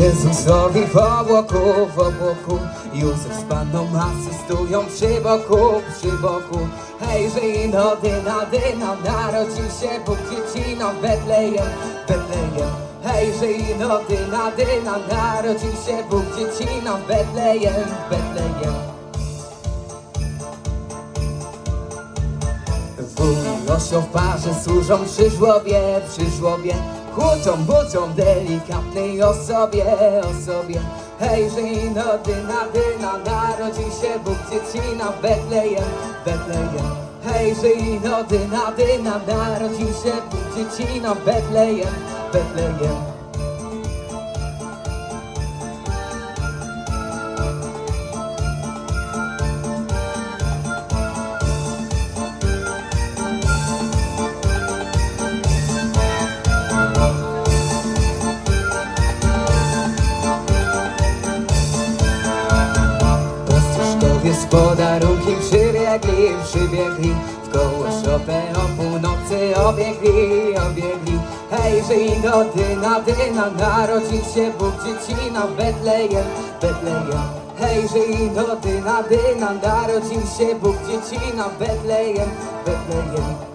Jezusowi w obłoku, w obłoku. Józef z Panną asystują przy boku, przy boku. Hejże i no dyna, dyna Narodził się Bóg dziecina w Betlejem, Betlejem. Hejże i no dyna, dyna Narodził się Bóg dziecina w Betlejem, Betlejem. I osioł w parze służą przy żłobie, przy żłobie Kłócą, budzą delikatnej osobie, osobie Hejże i no dyna, dyna Narodził się Bóg dziecina w Betlejem, Betlejem. Hejże i no dyna, dyna Narodził się Bóg dziecina w Betlejem, Betlejem Podarunkiem przybiegli, przybiegli. W koło szopę o północy obiegli, obiegli. Hejże i no dyna, dyna Narodził się Bóg dziecina w Betlejem, Betlejem. Hejże i no dyna, dyna Narodził się Bóg dziecina w Betlejem, Betlejem.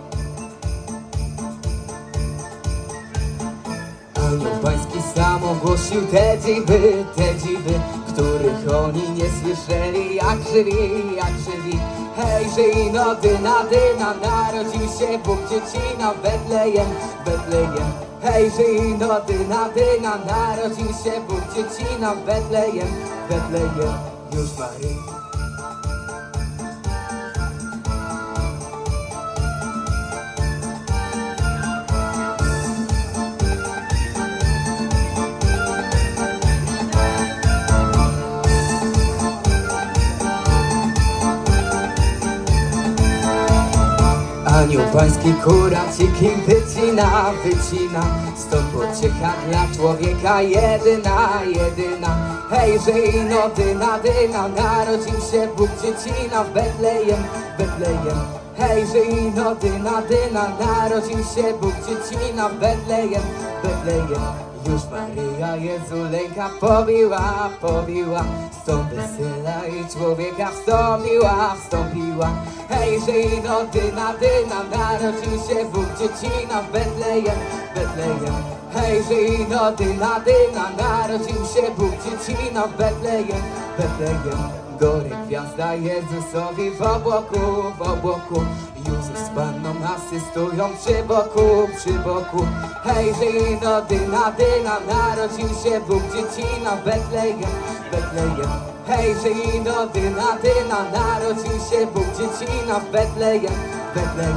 Anioł sam ogłosił te dziwy, te dziwy Których oni nie słyszeli. Jak żyli, jak żyli Hejże i no dyna, dyna Narodził się Bóg dziecina w Betlejem, Betlejem. Hejże i no dyna, dyna Narodził się Bóg dziecina w Betlejem, Betlejem. Już Maryi Anioł pański kuraciki wycina, wycina. Stąd pociecha dla człowieka jedyna, jedyna. Hejże i no dyna, dyna Narodził się Bóg dziecina. W Betlejem, Betlejem. Hejże i no dyna, dyna Narodził się Bóg dziecina. W Betlejem, Betlejem już Maryja Jezu lęka pobiła, pobiła. Stąd wesela i człowieka wstąpiła, wstąpiła. Hejże i no dyna, dyna Narodził się Bóg dziecina w Betlejem, Betlejem. Hejże i no dyna, dyna Narodził się Bóg dziecina w Betlejem, Betlejem Góry gwiazda Jezusowi w obłoku, w obłoku. Józef z Panną asystują przy boku, przy boku. Hejże i no dyna, dyna Narodził się Bóg dziecina Betlejem, Betlejem. Hejże i no dyna, dyna Narodził się Bóg dziecina w Betlejem, Betlejem